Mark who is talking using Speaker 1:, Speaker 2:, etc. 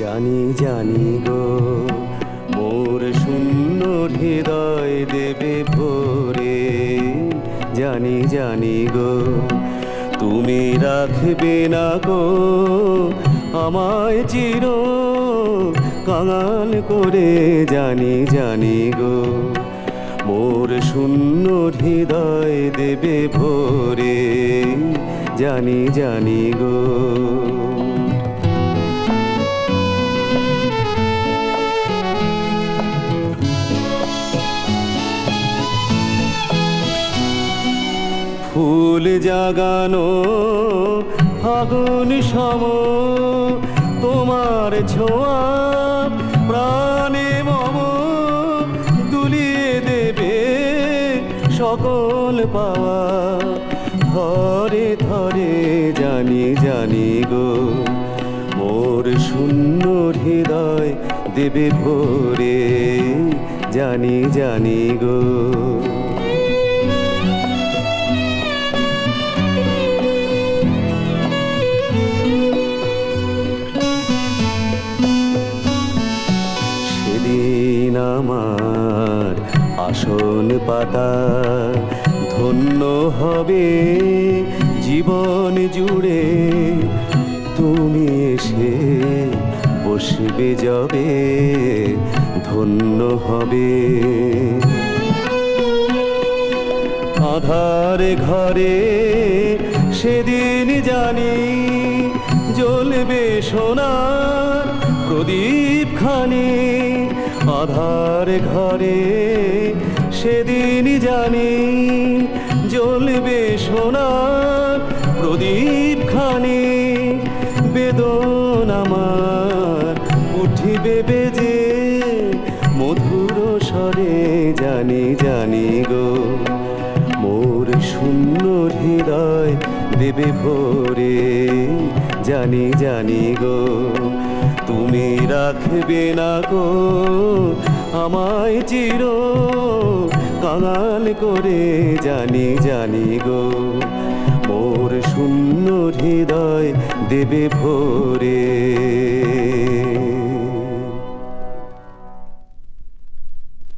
Speaker 1: জানি জানি গো, মোর শূন্য হৃদয় দেবে ভরে। জানি জানি গো, তুমি রাখবে না গো, আমায় চির কাঙাল করে। জানি জানি গো, মোর শূন্য হৃদয় দেবে ভরে। জানি জানি গো। ফুল জাগানো ফাগুন সম, তোমার ছোঁয়া প্রাণে মম, দুলিয়ে দেবে সকল পাওয়া। ধরে ধরে, জানি জানি গো, মোর শূন্য হৃদয় দেবে ভরে। জানি জানি গো। সেদিন আমার আসন পাতা, ধন্য হবে জীবন জুড়ে। তুমি এসে বসবে যাবে, ধন্য হবে। আধার ঘরে সেদিন জানি জ্বলবে সোনার প্রদীপ খানি আধার ঘরে সেদিন জানি জ্বলবে সোনার প্রদীপ খানি। বেদন আমার উঠিবে বেজে, মধুর স্বরে জানি জানি গো। মোর শূন্য হৃদয় দেবে ভরে, জানি জানি গো। তুমি রাখবে না গো, আমায় চির কাঙাল করে জানি জানি গো। ওর শূন্য হৃদয় দেবে ভরে।